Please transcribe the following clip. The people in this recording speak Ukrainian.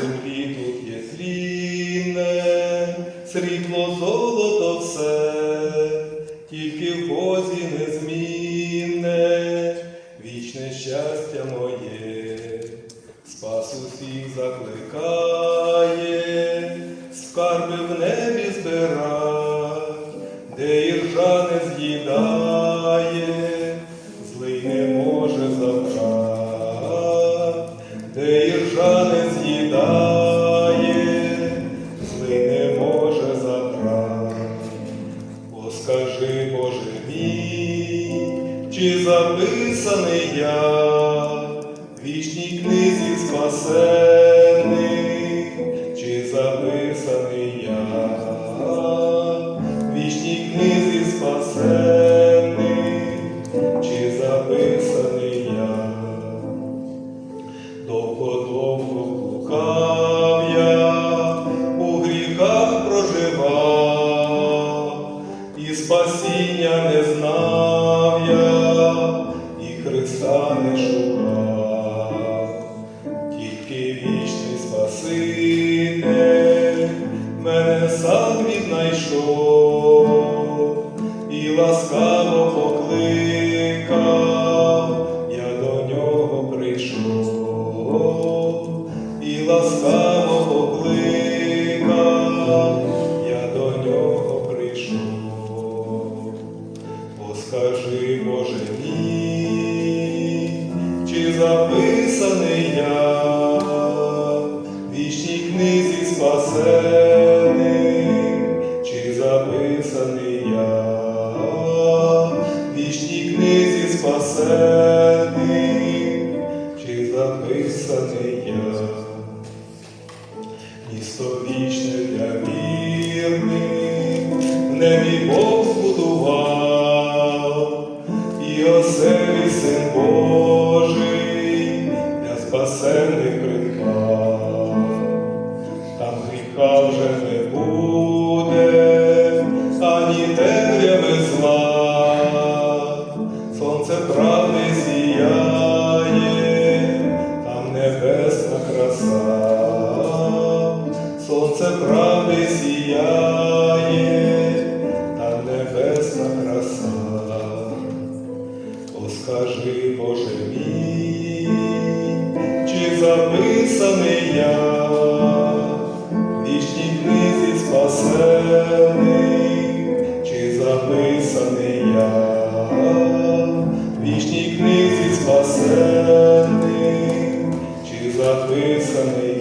землі тут є тлінне, срібло, золото все, тільки в Бозі незмінне, вічне щастя моє, спас усіх закликає, скарби в небі збирать, де іржа не з'їдає, скажи, Боже мій, чи записаний я в вічній книзі спасених, чи записаний я в вічній книзі спасених, чи записаний і спасіння не знав я, і Христа не шукав, тільки вічний Спаситель мене сам віднайшов і ласкаво покликав, я до нього прийшов, і ласкаво скажи, Боже мій, чи записаний я вічній книзі спасений, чи записаний я вічній книзі спасений, чи записаний я? Місто вічне для вірних, в небі Бог гріха вже не буде, ані темряви зла, сонце правди сіяє, там небесна краса, сонце правди сіяє, там небесна краса. О, Боже мій, чи записаний я записаний я?